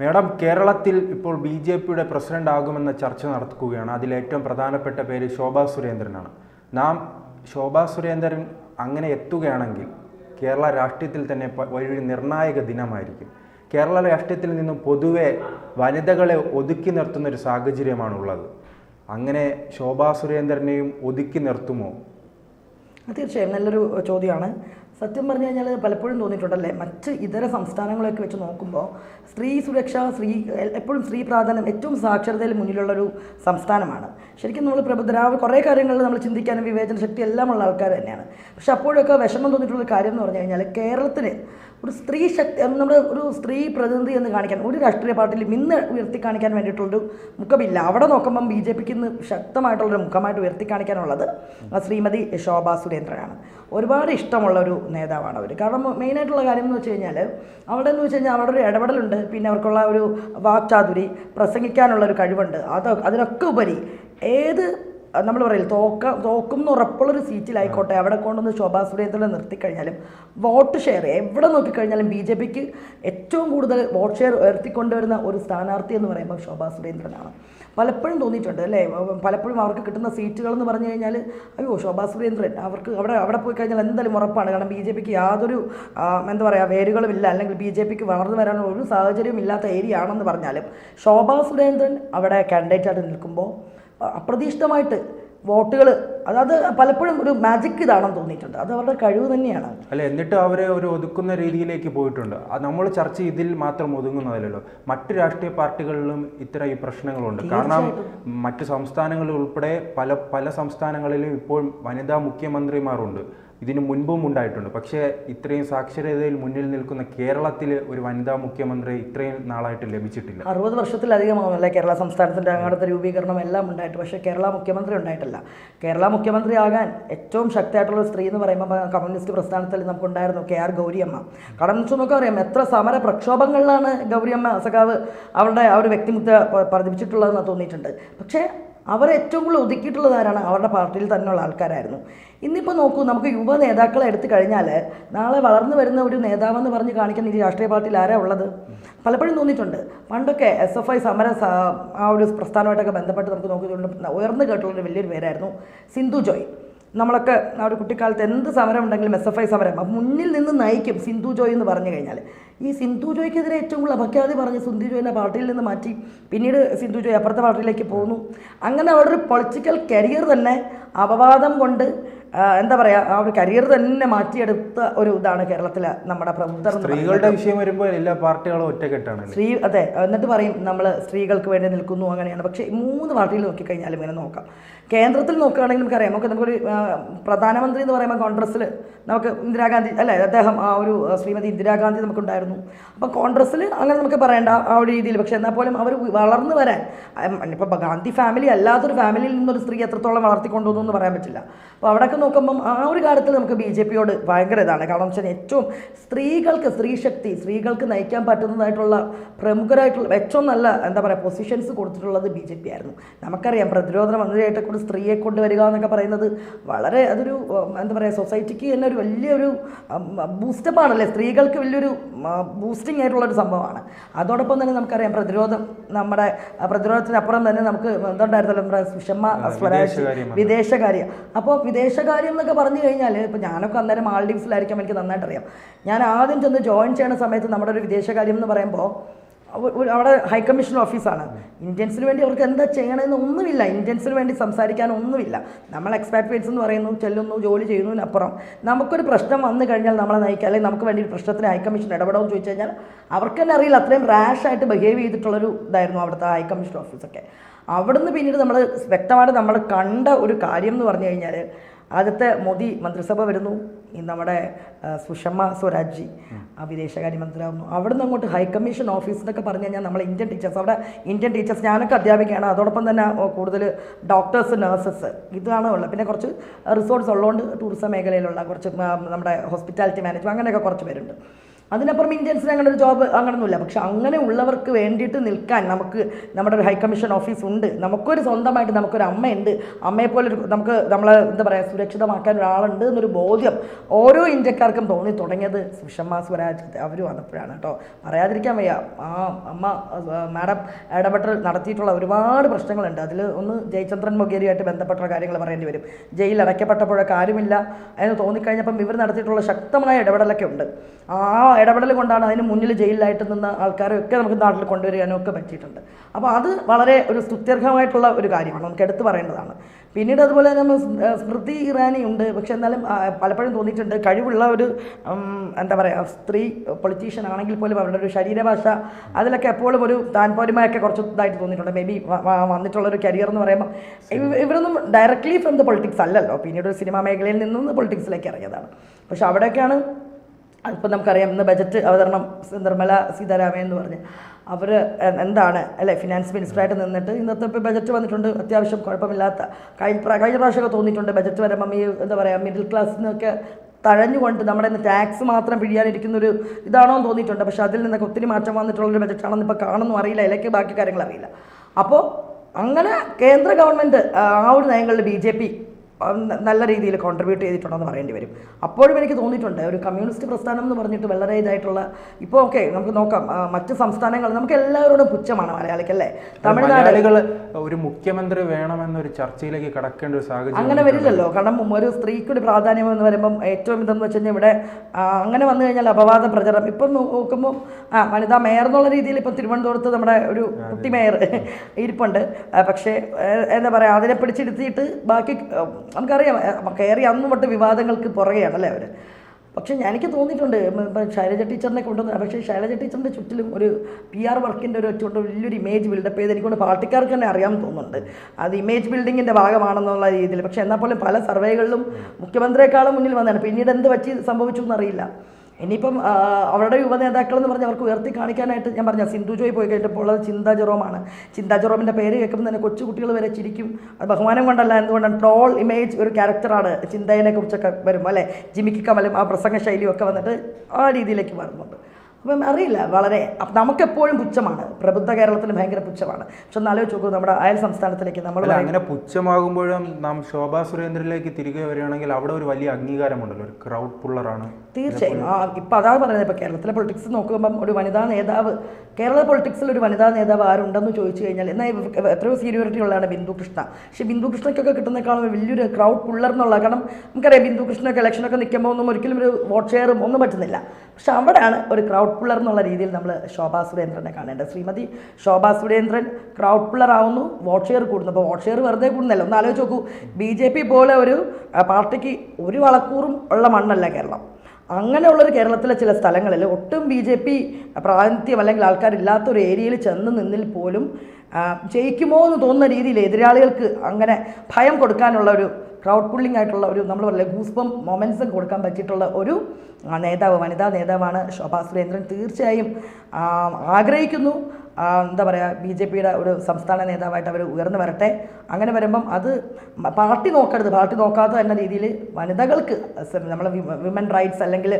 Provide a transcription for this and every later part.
Madam കേരളത്തിൽ ഇപ്പോൾ B J പിയുടെ പ്രസിഡന്റ് ആകുമെന്ന ചർച്ച നടക്കുകയാണ്. അതിൽ ഏറ്റവും പ്രധാനപ്പെട്ട പേര് ശോഭാ സുരേന്ദ്രനാണ്. നാം ശോഭാ സുരേന്ദ്രൻ അങ്ങനെ എത്തുകയാണെങ്കിൽ കേരള രാഷ്ട്രീയത്തിൽ തന്നെ ഒരു നിർണായക ദിനമായിരിക്കും. കേരള രാഷ്ട്രീയത്തിൽ നിന്നും പൊതുവെ വനിതകളെ ഒതുക്കി നിർത്തുന്ന ഒരു സാഹചര്യമാണുള്ളത്. അങ്ങനെ ശോഭാ സുരേന്ദ്രനെയും ഒതുക്കി നിർത്തുമോ? തീർച്ചയായും നല്ലൊരു ചോദ്യമാണ്. സത്യം പറഞ്ഞു കഴിഞ്ഞാൽ പലപ്പോഴും തോന്നിയിട്ടുണ്ടല്ലേ? മറ്റ് ഇതര സംസ്ഥാനങ്ങളൊക്കെ വെച്ച് നോക്കുമ്പോൾ സ്ത്രീ സുരക്ഷ സ്ത്രീ എപ്പോഴും സ്ത്രീ പ്രാധാന്യം ഏറ്റവും സാക്ഷരതയിൽ മുന്നിലുള്ളൊരു സംസ്ഥാനമാണ്. ശരിക്കും നമ്മൾ പ്രബുദ്ധരാവ് കുറേ കാര്യങ്ങളിൽ നമ്മൾ ചിന്തിക്കാനും വിവേചന ശക്തി എല്ലാം ഉള്ള ആൾക്കാർ തന്നെയാണ്. പക്ഷെ അപ്പോഴൊക്കെ വിഷമം തോന്നിയിട്ടുള്ള കാര്യം എന്ന് പറഞ്ഞു കഴിഞ്ഞാൽ കേരളത്തിന് ഒരു സ്ത്രീ ശക്തി നമ്മുടെ ഒരു സ്ത്രീ പ്രതിനിധി എന്ന് കാണിക്കാൻ ഒരു രാഷ്ട്രീയ പാർട്ടിയിലും ഇന്ന് ഉയർത്തി കാണിക്കാൻ വേണ്ടിയിട്ടുള്ളൊരു മുഖമില്ല. അവിടെ നോക്കുമ്പം ബി ജെ പിക്ക് ഇന്ന് ശക്തമായിട്ടുള്ളൊരു മുഖമായിട്ട് ഉയർത്തി കാണിക്കാനുള്ളത് ശ്രീമതി ശോഭാ സുരേന്ദ്രനാണ്. ഒരുപാട് ഇഷ്ടമുള്ള ഒരു നേതാവാണ് അവർ കാരണം മെയിനായിട്ടുള്ള കാര്യം എന്ന് വെച്ച് കഴിഞ്ഞാൽ അവിടെ എന്ന് വെച്ച് കഴിഞ്ഞാൽ അവിടെ ഒരു ഇടപെടലുണ്ട്. പിന്നെ അവർക്കുള്ള ഒരു വാക്ചാതുരി പ്രസംഗിക്കാനുള്ള ഒരു കഴിവുണ്ട്. അത് അതിനൊക്കെ ഉപരി ഏത് നമ്മൾ പറയില്ല തോക്ക തോക്കും എന്ന് ഉറപ്പുള്ളൊരു സീറ്റിലായിക്കോട്ടെ അവിടെ കൊണ്ടുവന്ന് ശോഭാ സുരേന്ദ്രനെ നിർത്തിക്കഴിഞ്ഞാലും വോട്ട് ഷെയർ എവിടെ നോക്കിക്കഴിഞ്ഞാലും ബി ജെ പിക്ക് ഏറ്റവും കൂടുതൽ വോട്ട് ഷെയർ ഉയർത്തിക്കൊണ്ടുവരുന്ന ഒരു സ്ഥാനാർത്ഥി എന്ന് പറയുമ്പോൾ ശോഭാ സുരേന്ദ്രനാണ്. പലപ്പോഴും തോന്നിയിട്ടുണ്ട് അല്ലേ? പലപ്പോഴും അവർക്ക് കിട്ടുന്ന സീറ്റുകൾ എന്ന് പറഞ്ഞു കഴിഞ്ഞാൽ അയ്യോ ശോഭാ സുരേന്ദ്രൻ അവർക്ക് അവിടെ അവിടെ പോയി കഴിഞ്ഞാൽ എന്തായാലും ഉറപ്പാണ്. കാരണം ബി ജെ പിക്ക് യാതൊരു എന്താ പറയുക വേരുകളും ഇല്ല. അല്ലെങ്കിൽ ബി ജെ പിക്ക് വളർന്നു വരാനുള്ള ഒരു സാഹചര്യവും ഇല്ലാത്ത ഏരിയ ആണെന്ന് പറഞ്ഞാലും ശോഭാ സുരേന്ദ്രൻ അവിടെ കാൻഡിഡേറ്റായിട്ട് നിൽക്കുമ്പോൾ അപ്രതീക്ഷിതമായിട്ട് വോട്ടുകൾ അതായത് പലപ്പോഴും ഒരു മാജിക് ഇതാണെന്ന് തോന്നിയിട്ടുണ്ട്. അത് അവരുടെ കഴിവ് തന്നെയാണ്. അല്ല എന്നിട്ട് അവരെ ഒരു ഒതുക്കുന്ന രീതിയിലേക്ക് പോയിട്ടുണ്ട്. അത് നമ്മൾ ചർച്ച ഇതിൽ മാത്രം ഒതുങ്ങുന്നതല്ലല്ലോ. മറ്റ് രാഷ്ട്രീയ പാർട്ടികളിലും ഇത്തരം ഈ പ്രശ്നങ്ങളുണ്ട്. കാരണം മറ്റ് സംസ്ഥാനങ്ങളിൽ ഉൾപ്പെടെ പല പല സംസ്ഥാനങ്ങളിലും ഇപ്പോൾ വനിതാ മുഖ്യമന്ത്രിമാരുണ്ട്. ഇതിനു മുൻപും ഉണ്ടായിട്ടുണ്ട്. പക്ഷേ ഇത്രയും സാക്ഷരതയിൽ മുന്നിൽ നിൽക്കുന്ന കേരളത്തിൽ ഒരു വനിതാ മുഖ്യമന്ത്രി ഇത്രയും നാളായിട്ട് ലഭിച്ചിട്ടില്ല. അറുപത് വർഷത്തിലധികമാണല്ലേ കേരള സംസ്ഥാനത്തിന്റെ അങ്ങനത്തെ രൂപീകരണം എല്ലാം ഉണ്ടായിട്ട്. പക്ഷേ കേരള മുഖ്യമന്ത്രി ഉണ്ടായിട്ടില്ല. കേരള മുഖ്യമന്ത്രി ആകാൻ ഏറ്റവും ശക്തിയായിട്ടുള്ള സ്ത്രീ എന്ന് പറയുമ്പോൾ കമ്മ്യൂണിസ്റ്റ് പ്രസ്ഥാനത്തിൽ നമുക്കുണ്ടായിരുന്നു കെ ആർ ഗൗരിയമ്മ. കാരണം വെച്ച് നോക്കാൻ അറിയാം എത്ര സമര പ്രക്ഷോഭങ്ങളിലാണ് ഗൗരിയമ്മ സഖാവ് അവരുടെ ആ ഒരു വ്യക്തിമുദ്ര പ്രതിപിച്ചിട്ടുള്ളതെന്ന് തോന്നിയിട്ടുണ്ട്. പക്ഷേ അവർ ഏറ്റവും കൂടുതൽ ഒതുക്കിയിട്ടുള്ളത് ആരാണ്? അവരുടെ പാർട്ടിയിൽ തന്നെയുള്ള ആൾക്കാരായിരുന്നു. ഇന്നിപ്പോൾ നോക്കൂ നമുക്ക് യുവ നേതാക്കളെ എടുത്തു കഴിഞ്ഞാൽ നാളെ വളർന്നു വരുന്ന ഒരു നേതാവെന്ന് പറഞ്ഞ് കാണിക്കുന്ന ഈ രാഷ്ട്രീയ പാർട്ടിയിൽ ആരാ ഉള്ളത്? പലപ്പോഴും തോന്നിയിട്ടുണ്ട്. പണ്ടൊക്കെ എസ് എഫ് ഐ സമര ആ ഒരു പ്രസ്ഥാനമായിട്ടൊക്കെ ബന്ധപ്പെട്ട് നമുക്ക് നോക്കിയിട്ടുണ്ട് ഉയർന്നു കേട്ടുള്ളൊരു വലിയൊരു പേരായിരുന്നു സിന്ധു ജോയ്. നമ്മളൊക്കെ ആ ഒരു കുട്ടിക്കാലത്ത് എന്ത് സമരം ഉണ്ടെങ്കിലും എസ് എഫ് ഐ സമരം മുന്നിൽ നിന്ന് നയിക്കും സിന്ധു ജോയ് എന്ന് പറഞ്ഞു കഴിഞ്ഞാൽ ഈ സിന്ധു ജോയ്ക്കെതിരെ ഏറ്റവും കൂടുതൽ അപഖ്യാതി പറഞ്ഞ് സിന്ധു ജോയിനെ പാർട്ടിയിൽ നിന്ന് മാറ്റി. പിന്നീട് സിന്ധു ജോയ് അപ്പുറത്തെ പാർട്ടിയിലേക്ക് പോകുന്നു. അങ്ങനെ അവരുടെ പൊളിറ്റിക്കൽ കരിയർ തന്നെ അപവാദം കൊണ്ട് എന്താ പറയുക ആ ഒരു കരിയർ തന്നെ മാറ്റിയെടുത്ത ഒരു ഇതാണ് കേരളത്തിലെ നമ്മുടെ പ്രബുദ്ധർ സ്ത്രീകളുടെ വിഷയം വരുമ്പോൾ എല്ലാ പാർട്ടികളും ഒറ്റക്കെട്ടാണ് സ്ത്രീ അതെ എന്നിട്ട് പറയും നമ്മൾ സ്ത്രീകൾക്ക് വേണ്ടി നിൽക്കുന്നു അങ്ങനെയാണ്. പക്ഷേ മൂന്ന് പാർട്ടിയിൽ നോക്കിക്കഴിഞ്ഞാലും ഇങ്ങനെ നോക്കാം. കേന്ദ്രത്തിൽ നോക്കുകയാണെങ്കിൽ നമുക്കറിയാം നമുക്ക് നമുക്കൊരു പ്രധാനമന്ത്രി എന്ന് പറയുമ്പോൾ കോൺഗ്രസ്സിൽ നമുക്ക് ഇന്ദിരാഗാന്ധി അല്ലേ അദ്ദേഹം ആ ഒരു ശ്രീമതി ഇന്ദിരാഗാന്ധി നമുക്കുണ്ടായിരുന്നു. അപ്പോൾ കോൺഗ്രസ്സിൽ അങ്ങനെ നമുക്ക് പറയേണ്ട ആ ഒരു രീതിയിൽ പക്ഷേ എന്നാൽ പോലും അവർ വളർന്നു വരാൻ ഇപ്പോൾ ഗാന്ധി ഫാമിലി അല്ലാത്തൊരു ഫാമിലിയിൽ നിന്നൊരു സ്ത്രീ എത്രത്തോളം വളർത്തിക്കൊണ്ടുവന്നു എന്ന് പറയാൻ പറ്റില്ല. അപ്പോൾ അവിടെയൊക്കെ നോക്കുമ്പം ആ ഒരു കാര്യത്തിൽ നമുക്ക് ബി ജെ പിയോട് ഭയങ്കര ഇതാണ്. കാരണം വെച്ചാൽ ഏറ്റവും സ്ത്രീകൾക്ക് സ്ത്രീ ശക്തി സ്ത്രീകൾക്ക് നയിക്കാൻ പറ്റുന്നതായിട്ടുള്ള പ്രമുഖരായിട്ടുള്ള ഏറ്റവും നല്ല എന്താ പറയുക പൊസിഷൻസ് കൊടുത്തിട്ടുള്ളത് ബി ജെ പി ആയിരുന്നു. നമുക്കറിയാം പ്രതിരോധ മന്ത്രിയായിട്ട് കൂടി സ്ത്രീയെ കൊണ്ടുവരിക എന്നൊക്കെ പറയുന്നത് വളരെ അതൊരു എന്താ പറയുക സൊസൈറ്റിക്ക് തന്നെ ഒരു വലിയൊരു ബൂസ്റ്റപ്പാണല്ലേ സ്ത്രീകൾക്ക് വലിയൊരു ബൂസ്റ്റിംഗ് ആയിട്ടുള്ളൊരു സംഭവമാണ്. അതോടൊപ്പം തന്നെ നമുക്കറിയാം പ്രതിരോധം നമ്മുടെ പ്രതിരോധത്തിനപ്പുറം തന്നെ നമുക്ക് എന്തുണ്ടായിരുന്നല്ലോ നമ്മുടെ സുഷമ സ്വരാജ് വിദേശകാര്യം. അപ്പോൾ വിദേശകാര്യം എന്നൊക്കെ പറഞ്ഞു കഴിഞ്ഞാൽ ഇപ്പോൾ ഞാനൊക്കെ അന്നേരം മാൾഡീവ്സിലായിരിക്കും എനിക്ക് നന്നായിട്ട് അറിയാം ഞാൻ ആദ്യം ചെന്ന് ജോയിൻ ചെയ്യുന്ന സമയത്ത് നമ്മുടെ ഒരു വിദേശകാര്യം എന്ന് പറയുമ്പോൾ അവിടെ ഹൈക്കമ്മീഷൻ ഓഫീസാണ് ഇന്ത്യൻസിന് വേണ്ടി അവർക്ക് എന്താ ചെയ്യണമെന്ന് ഒന്നുമില്ല. ഇന്ത്യൻസിന് വേണ്ടി സംസാരിക്കാൻ ഒന്നുമില്ല. നമ്മൾ എക്സ്പാട്രിയേറ്റ്സ് എന്ന് പറയുന്നു ചെല്ലുന്നു ജോലി ചെയ്യുന്നതിനപ്പുറം നമുക്കൊരു പ്രശ്നം വന്നു കഴിഞ്ഞാൽ നമ്മളെ നയിക്കുക അല്ലെങ്കിൽ നമുക്ക് വേണ്ടി പ്രശ്നത്തിന് ഹൈക്കമ്മീഷൻ ഇടപെടുമെന്ന് ചോദിച്ചു കഴിഞ്ഞാൽ അവർക്ക് തന്നെ അറിയില്ല. അത്രയും റാഷായിട്ട് ബിഹേവ് ചെയ്തിട്ടുള്ളൊരു ഇതായിരുന്നു അവിടുത്തെ ഹൈക്കമ്മീഷൻ ഓഫീസൊക്കെ അവിടുന്ന് പിന്നീട് നമ്മൾ വ്യക്തമായിട്ട് നമ്മൾ കണ്ട ഒരു കാര്യം എന്ന് പറഞ്ഞു കഴിഞ്ഞാൽ ആദ്യത്തെ മോദി മന്ത്രിസഭ വരുന്നു. നമ്മുടെ സുഷമ സ്വരാജ് ആ വിദേശകാര്യ മന്ത്രിയാവുന്നു. അവിടുന്ന് അങ്ങോട്ട് ഹൈക്കമ്മീഷൻ ഓഫീസ് എന്നൊക്കെ പറഞ്ഞു കഴിഞ്ഞാൽ നമ്മൾ ഇന്ത്യൻ ടീച്ചേഴ്സ് അവിടെ ഇന്ത്യൻ ടീച്ചേഴ്സ് ഞാനൊക്കെ അധ്യാപികയാണ്. അതോടൊപ്പം തന്നെ കൂടുതൽ ഡോക്ടേഴ്സ് നഴ്സസ് ഇതാണ് ഉള്ളത്. പിന്നെ കുറച്ച് റിസോർട്ട്സ് ഉള്ളതുകൊണ്ട് ടൂറിസം മേഖലയിലുള്ള കുറച്ച് നമ്മുടെ ഹോസ്പിറ്റാലിറ്റി മാനേജ്മെന്റ് അങ്ങനെയൊക്കെ കുറച്ച് പേരുണ്ട്. അതിനപ്പുറം ഇന്ത്യൻസിന് അങ്ങനെ ഒരു ജോബ് അങ്ങനെ ഒന്നുമില്ല പക്ഷെ അങ്ങനെ ഉള്ളവർക്ക് വേണ്ടിയിട്ട് നിൽക്കാൻ നമുക്ക് നമ്മുടെ ഒരു ഹൈക്കമ്മീഷൻ കമ്മീഷൻ ഓഫീസ് ഉണ്ട്. നമുക്കൊരു സ്വന്തമായിട്ട് നമുക്കൊരു അമ്മയുണ്ട്. അമ്മയെ പോലെ ഒരു നമുക്ക് നമ്മളെ എന്താ പറയുക സുരക്ഷിതമാക്കാൻ ഒരാളുണ്ട് എന്നൊരു ബോധ്യം ഓരോ ഇന്ത്യക്കാർക്കും തോന്നി തുടങ്ങിയത് സുഷമ സ്വരാജ്. അവർ വന്നപ്പോഴാണ് കേട്ടോ. പറയാതിരിക്കാൻ വയ്യ. ആ അമ്മ മാഡം ഇടപെട്ടൽ നടത്തിയിട്ടുള്ള ഒരുപാട് പ്രശ്നങ്ങളുണ്ട്. അതിൽ ഒന്ന് ജയചന്ദ്രൻ മൊഗേരിയായിട്ട് ബന്ധപ്പെട്ട കാര്യങ്ങൾ പറയേണ്ടി വരും. ജയിലിൽ അടയ്ക്കപ്പെട്ടപ്പോഴൊക്കെ ആരുമില്ല എന്ന് തോന്നിക്കഴിഞ്ഞപ്പം ഇവർ നടത്തിയിട്ടുള്ള ശക്തമായ ഇടപെടലൊക്കെ ഉണ്ട്. ആ ഇടപെടൽ കൊണ്ടാണ് അതിന് മുന്നിൽ ജയിലിലായിട്ട് നിന്ന ആൾക്കാരെയൊക്കെ നമുക്ക് നാട്ടിൽ കൊണ്ടുവരാനും ഒക്കെ പറ്റിയിട്ടുണ്ട്. അപ്പോൾ അത് വളരെ ഒരു സ്തുത്യർഹമായിട്ടുള്ള ഒരു കാര്യമാണ്. നമുക്ക് എടുത്തു പറയേണ്ടതാണ്. പിന്നീട് അതുപോലെ തന്നെ നമ്മൾ സ്മൃതി ഇറാനി ഉണ്ട്. പക്ഷെ എന്നാലും പലപ്പോഴും തോന്നിയിട്ടുണ്ട്. കഴിവുള്ള ഒരു എന്താ പറയുക സ്ത്രീ പൊളിറ്റീഷ്യൻ ആണെങ്കിൽ പോലും അവരുടെ ഒരു ശരീരഭാഷ അതിലൊക്കെ എപ്പോഴും ഒരു താൻപോരിമയൊക്കെ കുറച്ച് ഇതായിട്ട് തോന്നിയിട്ടുണ്ട്. മേ ബി വന്നിട്ടുള്ള ഒരു കരിയർ എന്ന് പറയുമ്പോൾ ഇവരൊന്നും ഡയറക്ട്ലി ഫ്രം ദ പൊളിറ്റിക്സ് അല്ലല്ലോ. പിന്നീട് ഒരു സിനിമാ മേഖലയിൽ നിന്നും പൊളിറ്റിക്സിലേക്ക് ഇറങ്ങിയതാണ്. പക്ഷെ അവിടെയൊക്കെയാണ് ഇപ്പം നമുക്കറിയാം ഇന്ന് ബജറ്റ് അവതരണം നിർമ്മല സീതാരാമൻ എന്ന് പറഞ്ഞ്. അവർ എന്താണ് അല്ലെ ഫിനാൻസ് മിനിസ്റ്ററായിട്ട് നിന്നിട്ട് ഇന്നത്തെ ഇപ്പോൾ ബജറ്റ് വന്നിട്ടുണ്ട് അത്യാവശ്യം കുഴപ്പമില്ലാത്ത കഴിഞ്ഞ കഴിഞ്ഞ പ്രാവശ്യമൊക്കെ തോന്നിയിട്ടുണ്ട് ബജറ്റ് വരുമ്പം ഈ എന്താ പറയുക മിഡിൽ ക്ലാസ്സിനൊക്കെ തഴഞ്ഞുകൊണ്ട് നമ്മുടെ ഇന്ന് ടാക്സ് മാത്രം പിഴിയാനിരിക്കുന്നൊരു ഇതാണോ എന്ന് തോന്നിയിട്ടുണ്ട്. പക്ഷേ അതിൽ നിന്നൊക്കെ ഒത്തിരി മാറ്റം വന്നിട്ടുള്ളൊരു ബജറ്റാണെന്ന് ഇപ്പോൾ കാണുന്നു അറിയില്ല അതിലേക്ക് ബാക്കി കാര്യങ്ങൾ അറിയില്ല. അപ്പോൾ അങ്ങനെ കേന്ദ്ര ഗവൺമെന്റ് ആ ഒരു നയങ്ങളിൽ ബി ജെ പി നല്ല രീതിയിൽ കോൺട്രിബ്യൂട്ട് ചെയ്തിട്ടുണ്ടെന്ന് പറയേണ്ടി വരും. അപ്പോഴും എനിക്ക് തോന്നിയിട്ടുണ്ട് ഒരു കമ്മ്യൂണിസ്റ്റ് പ്രസ്ഥാനം എന്ന് പറഞ്ഞിട്ട് വളരെ ഇതായിട്ടുള്ള ഇപ്പോൾ ഓക്കെ നമുക്ക് നോക്കാം മറ്റ് സംസ്ഥാനങ്ങൾ നമുക്ക് എല്ലാവരോടും പുച്ഛമാണ് മലയാളിക്കല്ലേ? തമിഴ്നാട് മലയാളികൾ ഒരു മുഖ്യമന്ത്രി വേണമെന്നൊരു ചർച്ചയിലേക്ക് കടക്കേണ്ട ഒരു സാഹചര്യം അങ്ങനെ വരില്ലല്ലോ. കാരണം ഒരു സ്ത്രീക്കൊരു പ്രാധാന്യം എന്ന് പറയുമ്പം ഏറ്റവും ഇതെന്ന് വെച്ച് കഴിഞ്ഞാൽ ഇവിടെ അങ്ങനെ വന്നു കഴിഞ്ഞാൽ അപവാദ പ്രചരണം ഇപ്പം നോക്കുമ്പോൾ ആ വനിതാ മേയർ എന്നുള്ള രീതിയിൽ ഇപ്പം തിരുവനന്തപുരത്ത് നമ്മുടെ ഒരു കുട്ടി മേയർ ഇരിപ്പുണ്ട്. പക്ഷേ എന്താ പറയുക അതിനെ പിടിച്ചിരുത്തിയിട്ട് ബാക്കി നമുക്കറിയാം കയറി അന്ന് തൊട്ട് വിവാദങ്ങൾക്ക് പുറകെയാണല്ലേ അവർ പക്ഷെ എനിക്ക് തോന്നിയിട്ടുണ്ട് ശൈലജ ടീച്ചറിനെ കൊണ്ടുവന്ന പക്ഷേ ശൈലജ ടീച്ചറിന്റെ ചുറ്റിലും ഒരു പി ആർ വർക്കിന്റെ ഒരു വെച്ചുകൊണ്ട് വലിയൊരു ഇമേജ് ബിൽഡപ്പ് ചെയ്ത് എനിക്കൊണ്ട് പാർട്ടിക്കാർക്ക് തന്നെ അറിയാമെന്ന് തോന്നുന്നുണ്ട്. അത് ഇമേജ് ബിൽഡിങ്ങിന്റെ ഭാഗമാണെന്നുള്ള രീതിയിൽ. പക്ഷേ എന്നാൽ പോലും പല സർവേകളിലും മുഖ്യമന്ത്രിയെക്കാളും മുന്നിൽ വന്നതാണ്. പിന്നീട് എന്ത് പറ്റി സംഭവിച്ചു എന്നറിയില്ല. ഇനിയിപ്പം അവരുടെ യുവ നേതാക്കൾ എന്ന് പറഞ്ഞാൽ അവർക്ക് ഉയർത്തി കാണിക്കാനായിട്ട് ഞാൻ പറഞ്ഞ സിന്ധു ജോയ് പോയി കഴിഞ്ഞപ്പോൾ ഉള്ളത് ചിന്താ ജെറോമാണ്. ചിന്താ ജെറോമിന്റെ പേര് കേൾക്കുമ്പോൾ തന്നെ കൊച്ചുകുട്ടികൾ വരെ ചിരിക്കും. അത് ബഹുമാനം കൊണ്ടല്ല എന്തുകൊണ്ടാണ് ട്രോൾ ഇമേജ് ഒരു ക്യാരക്ടറാണ് ചിന്തയെ കുറിച്ചൊക്കെ വരുമ്പോൾ അല്ലേ? ജിമിക്ക് കമലും ആ പ്രസംഗ ശൈലിയും ഒക്കെ വന്നിട്ട് ആ രീതിയിലേക്ക് വരുന്നുണ്ട് അപ്പം അറിയില്ല വളരെ അപ്പം നമുക്കെപ്പോഴും പുച്ഛമാണ്. പ്രബുദ്ധ കേരളത്തിന് ഭയങ്കര പുച്ഛമാണ്. പക്ഷെ ഒന്ന് ആലോചിച്ച് നോക്കൂ നമ്മുടെ അയൽ സംസ്ഥാനത്തിലേക്ക് നമ്മൾ അങ്ങനെ പുച്ഛമാകുമ്പോഴും നാം ശോഭാ സുരേന്ദ്രനിലേക്ക് തിരികെ വരികയാണെങ്കിൽ അവിടെ ഒരു വലിയ അംഗീകാരമുണ്ടല്ലോ ഒരു ക്രൗഡ് പുള്ളറാണ് തീർച്ചയായും. ആ ഇപ്പം അതാണ് പറയുന്നത്. ഇപ്പോൾ കേരളത്തിലെ പൊളിറ്റിക്സ് നോക്കുമ്പം ഒരു വനിതാ നേതാവ് കേരള പൊളിറ്റിക്സിൽ ഒരു വനിതാ നേതാവ് ആരുണ്ടെന്ന് ചോദിച്ചു കഴിഞ്ഞാൽ എന്നാൽ എത്രയോ സീനിയോറിറ്റി ഉള്ളതാണ് ബിന്ദു കൃഷ്ണ. പക്ഷേ ബിന്ദു കൃഷ്ണയ്ക്കൊക്കെ കിട്ടുന്നേക്കാളും വലിയൊരു ക്രൗഡ് പുള്ളർ എന്നുള്ള കാരണം നമുക്കറിയാം ബിന്ദു കൃഷ്ണൊക്കെ ഇലക്ഷനൊക്കെ നിൽക്കുമ്പോൾ ഒന്നും ഒരിക്കലും ഒരു വോട്ട് ഷെയറും ഒന്നും പറ്റുന്നില്ല. പക്ഷെ അവിടെയാണ് ഒരു ക്രൗഡ് പുള്ളർ എന്നുള്ള രീതിയിൽ നമ്മൾ ശോഭാ സുരേന്ദ്രനെ കാണേണ്ടത്. ശ്രീമതി ശോഭാ സുരേന്ദ്രൻ ക്രൗഡ് പുള്ളർ ആവുന്നു വോട്ട് ഷെയർ കൂടുന്നു. അപ്പോൾ വോട്ട് ഷെയർ വെറുതെ കൂടുന്നില്ല. ഒന്ന് ആലോചിച്ച് നോക്കൂ. ബി ജെ പി പോലെ ഒരു പാർട്ടിക്ക് ഒരു വളക്കൂറും ഉള്ള മണ്ണല്ല കേരളം. അങ്ങനെയുള്ളൊരു കേരളത്തിലെ ചില സ്ഥലങ്ങളിൽ ഒട്ടും ബി ജെ പി പ്രാതിനിധ്യം അല്ലെങ്കിൽ ആൾക്കാരില്ലാത്ത ഒരു ഏരിയയിൽ ചെന്ന് നിന്നിൽ പോലും ജയിക്കുമോ എന്ന് തോന്നുന്ന രീതിയിൽ എതിരാളികൾക്ക് അങ്ങനെ ഭയം കൊടുക്കാനുള്ള ഒരു ക്രൗഡ് പുള്ളിംഗ് ആയിട്ടുള്ള ഒരു നമ്മൾ പറയില്ല ഗൂസ്ബം മൊമെൻസും കൊടുക്കാൻ പറ്റിയിട്ടുള്ള ഒരു നേതാവ് വനിതാ നേതാവാണ് ശോഭാ സുരേന്ദ്രൻ. തീർച്ചയായും ആഗ്രഹിക്കുന്നു. എന്താ പറയുക ബി ജെ പിയുടെ ഒരു സംസ്ഥാന നേതാവായിട്ട് അവർ ഉയർന്നു വരട്ടെ. അങ്ങനെ വരുമ്പം അത് പാർട്ടി നോക്കരുത്. പാർട്ടി നോക്കാത്ത തന്നെ രീതിയിൽ വനിതകൾക്ക് നമ്മൾ വിമൻ റൈറ്റ്സ് അല്ലെങ്കിൽ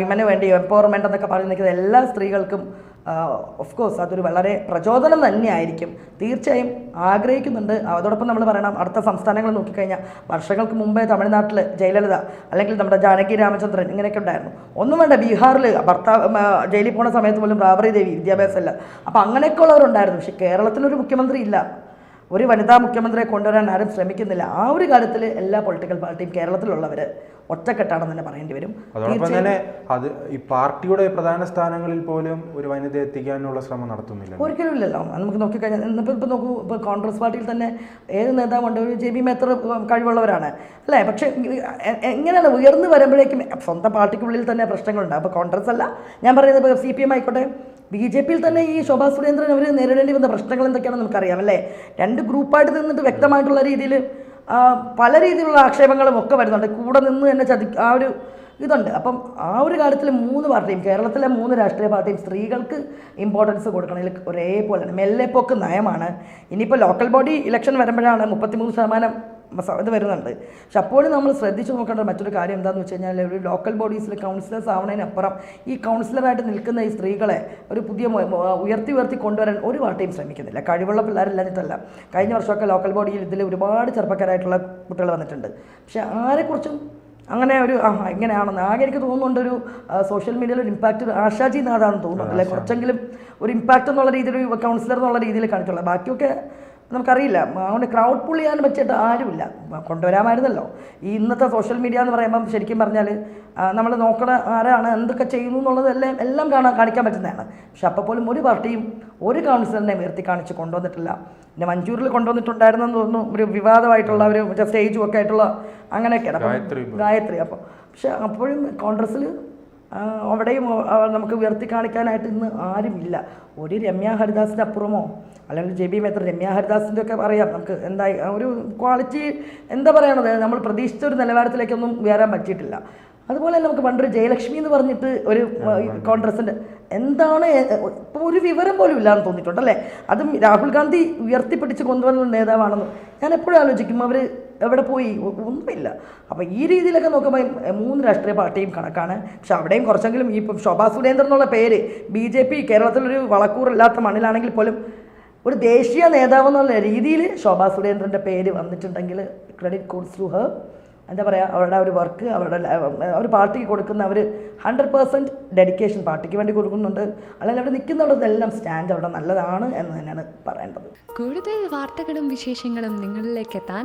വിമന് വേണ്ടി എംപവർമെന്റ് എന്നൊക്കെ പറഞ്ഞു നിൽക്കുന്ന എല്ലാ സ്ത്രീകൾക്കും ഓഫ് കോഴ്സ് അതൊരു വളരെ പ്രചോദനം തന്നെയായിരിക്കും. തീർച്ചയായും ആഗ്രഹിക്കുന്നുണ്ട്. അതോടൊപ്പം നമ്മൾ പറയണം അടുത്ത സംസ്ഥാനങ്ങൾ നോക്കിക്കഴിഞ്ഞാൽ വർഷങ്ങൾക്ക് മുമ്പേ തമിഴ്നാട്ടിൽ ജയലളിത അല്ലെങ്കിൽ നമ്മുടെ ജാനകി രാമചന്ദ്രൻ ഇങ്ങനെയൊക്കെ ഉണ്ടായിരുന്നു. ഒന്നും വേണ്ട ബീഹാറിൽ ഭർത്താവ് ജയിലിൽ പോണ സമയത്ത് പോലും റാബറി ദേവി വിദ്യാഭ്യാസം വിദ്യാഭ്യാസമില്ല. അപ്പം അങ്ങനെയൊക്കെ ഉള്ളവരുണ്ടായിരുന്നു പക്ഷേ കേരളത്തിനൊരു മുഖ്യമന്ത്രി ഇല്ല. ഒരു വനിതാ മുഖ്യമന്ത്രിയെ കൊണ്ടുവരാൻ ആരും ശ്രമിക്കുന്നില്ല. ആ ഒരു കാര്യത്തിൽ എല്ലാ പൊളിറ്റിക്കൽ പാർട്ടിയും കേരളത്തിലുള്ളവർ ഒറ്റക്കെട്ടാണെന്ന് തന്നെ പറയേണ്ടി വരും. അതോടൊപ്പം തന്നെ അത് ഈ പാർട്ടിയുടെ പ്രധാന സ്ഥാനങ്ങളിൽ പോലും ഒരു വനിത എത്തിക്കാനുള്ള ശ്രമം നടത്തുന്നില്ല ഒരിക്കലും ഇല്ലല്ലോ. നമുക്ക് നോക്കിക്കഴിഞ്ഞാൽ ഇന്നിപ്പോൾ ഇപ്പോൾ നോക്കൂ ഇപ്പോൾ കോൺഗ്രസ് പാർട്ടിയിൽ തന്നെ ഏത് നേതാവുണ്ട് ഒരു ജെ ബി മേത്തർ കഴിവുള്ളവരാണ്. അല്ലേ? പക്ഷേ എങ്ങനെയാണ് ഉയർന്നു വരുമ്പോഴേക്കും സ്വന്തം പാർട്ടിക്കുള്ളിൽ തന്നെ പ്രശ്നങ്ങളുണ്ട്. അപ്പോൾ കോൺഗ്രസ് അല്ല. ഞാൻ പറയുന്നത് ഇപ്പോൾ സി പി എം ആയിക്കോട്ടെ. ബി ജെ പിയിൽ തന്നെ ഈ ശോഭാ സുരേന്ദ്രൻ അവർ നേരിടേണ്ടി വന്ന പ്രശ്നങ്ങൾ എന്തൊക്കെയാണെന്ന് നമുക്കറിയാം. അല്ലേ? രണ്ട് ഗ്രൂപ്പായിട്ട് നിന്നിട്ട് വ്യക്തമായിട്ടുള്ള രീതിയിൽ പല രീതിയിലുള്ള ആക്ഷേപങ്ങളും ഒക്കെ വരുന്നുണ്ട്. കൂടെ നിന്ന് തന്നെ ചതി ആ ഒരു ഇതുണ്ട്. അപ്പം ആ ഒരു കാലത്തിൽ മൂന്ന് പാർട്ടിയും കേരളത്തിലെ മൂന്ന് രാഷ്ട്രീയ പാർട്ടിയും സ്ത്രീകൾക്ക് ഇമ്പോർട്ടൻസ് കൊടുക്കണതിൽ ഒരേപോലെയാണ്. മെല്ലെപ്പോക്ക് നയമാണ്. ഇനിയിപ്പോൾ ലോക്കൽ ബോഡി ഇലക്ഷൻ വരുമ്പോഴാണ് മുപ്പത്തിമൂന്ന് ശതമാനം ഇത് വരുന്നുണ്ട്. പക്ഷെ അപ്പോഴും നമ്മൾ ശ്രദ്ധിച്ചു നോക്കേണ്ട മറ്റൊരു കാര്യം എന്താണെന്ന് വെച്ച് കഴിഞ്ഞാൽ ഒരു ലോക്കൽ ബോഡീസിൽ കൗൺസിലേഴ്സ് ആവണതിനപ്പുറം ഈ കൗൺസിലറായിട്ട് നിൽക്കുന്ന ഈ സ്ത്രീകളെ ഒരു പുതിയ ഉയർത്തി ഉയർത്തി കൊണ്ടുവരാൻ ഒരു പാർട്ടിയും ശ്രമിക്കുന്നില്ല. കഴിവുള്ള പിള്ളേരില്ലാഞ്ഞിട്ടല്ല. കഴിഞ്ഞ വർഷമൊക്കെ ലോക്കൽ ബോഡിയിൽ ഇതിൽ ഒരുപാട് ചെറുപ്പക്കാരായിട്ടുള്ള കുട്ടികൾ വന്നിട്ടുണ്ട്. പക്ഷേ ആരെക്കുറിച്ചും അങ്ങനെ ഒരു ആ ഇങ്ങനെയാണെന്ന് ആകെ എനിക്ക് തോന്നുന്നുണ്ട് ഒരു സോഷ്യൽ മീഡിയയിൽ ഒരു ഇമ്പാക്റ്റ് ഒരു ആശാജി നാഥാണെന്ന് തോന്നുന്നുണ്ട്. അല്ലെ? കുറച്ചെങ്കിലും ഒരു ഇമ്പാക്റ്റ് എന്നുള്ള രീതിയിൽ ഒരു കൗൺസിലർ എന്നുള്ള രീതിയിൽ കാണിച്ചുള്ളത് ബാക്കിയൊക്കെ നമുക്കറിയില്ല. അതുകൊണ്ട് ക്രൗഡ് പുൾ ചെയ്യാൻ പറ്റിയിട്ട് ആരുമില്ല. കൊണ്ടുവരാമായിരുന്നല്ലോ. ഈ ഇന്നത്തെ സോഷ്യൽ മീഡിയ എന്ന് പറയുമ്പം ശരിക്കും പറഞ്ഞാൽ നമ്മൾ നോക്കണ ആരാണ് എന്തൊക്കെ ചെയ്യുന്നു എന്നുള്ളതെല്ലാം എല്ലാം കാണാൻ കാണിക്കാൻ പറ്റുന്നതാണ്. പക്ഷെ അപ്പോൾ പോലും ഒരു പാർട്ടിയും ഒരു കൗൺസിലറിനെ ഉയർത്തി കാണിച്ച് കൊണ്ടുവന്നിട്ടില്ല. പിന്നെ മഞ്ചൂരിൽ കൊണ്ടുവന്നിട്ടുണ്ടായിരുന്നെന്ന് തോന്നുന്നു ഒരു വിവാദമായിട്ടുള്ള ഒരു സ്റ്റേജും ഒക്കെ ആയിട്ടുള്ള അങ്ങനെയൊക്കെയാണ്. ഗായത്രി അപ്പോൾ പക്ഷെ അപ്പോഴും കോൺഗ്രസ്സിൽ അവിടെയും നമുക്ക് ഉയർത്തി കാണിക്കാനായിട്ട് ഇന്ന് ആരുമില്ല. ഒരു രമ്യ ഹരിദാസിന്റെ അപ്പുറമോ? അല്ലെങ്കിൽ ജെ ബി മേത്ര രമ്യ ഹരിദാസിന്റെ ഒക്കെ പറയാം. നമുക്ക് എന്താ ഒരു ക്വാളിറ്റി എന്താ പറയണത്? നമ്മൾ പ്രതീക്ഷിച്ച ഒരു നിലവാരത്തിലേക്കൊന്നും ഉയരാൻ പറ്റിയിട്ടില്ല. അതുപോലെ തന്നെ നമുക്ക് പണ്ടൊരു ജയലക്ഷ്മി എന്ന് പറഞ്ഞിട്ട് ഒരു കോൺഗ്രസിന്റെ എന്താണ് ഇപ്പോൾ ഒരു വിവരം പോലും ഇല്ലാന്ന് തോന്നിയിട്ടുണ്ട് അല്ലേ? അതും രാഹുൽ ഗാന്ധി ഉയർത്തിപ്പിടിച്ച് കൊണ്ടുവന്ന നേതാവാണെന്ന് ഞാൻ എപ്പോഴും ആലോചിക്കും. അവർ എവിടെ പോയി? ഒന്നുമില്ല. അപ്പോൾ ഈ രീതിയിലൊക്കെ നോക്കുമ്പോൾ മൂന്ന് രാഷ്ട്രീയ പാർട്ടിയും കണക്കാണ്. പക്ഷെ അവിടെയും കുറച്ചെങ്കിലും ഈ ഇപ്പം ശോഭാ സുരേന്ദ്രൻ എന്നുള്ള പേര് ബി ജെ പി കേരളത്തിലൊരു വളക്കൂറില്ലാത്ത മണ്ണിലാണെങ്കിൽ പോലും ഒരു ദേശീയ നേതാവ് എന്നുള്ള രീതിയിൽ ശോഭാ സുരേന്ദ്രന്റെ പേര് വന്നിട്ടുണ്ടെങ്കിൽ ക്രെഡിറ്റ് കോഡ്സ് ടു ഹർ എന്താ പറയുക അവരുടെ ഒരു വർക്ക് അവരുടെ ഒരു പാർട്ടിക്ക് കൊടുക്കുന്ന അവർ ഹൺഡ്രഡ് പേഴ്സന്റ് ഡെഡിക്കേഷൻ പാർട്ടിക്ക് വേണ്ടി കൊടുക്കുന്നുണ്ട്. അല്ലെങ്കിൽ അവിടെ നിൽക്കുന്നിടത്തെല്ലാം സ്റ്റാൻഡ് അവിടെ നല്ലതാണ് എന്ന് തന്നെയാണ് പറയേണ്ടത്. കൂടുതൽ വാർത്തകളും വിശേഷങ്ങളും നിങ്ങളിലേക്ക് എത്താൻ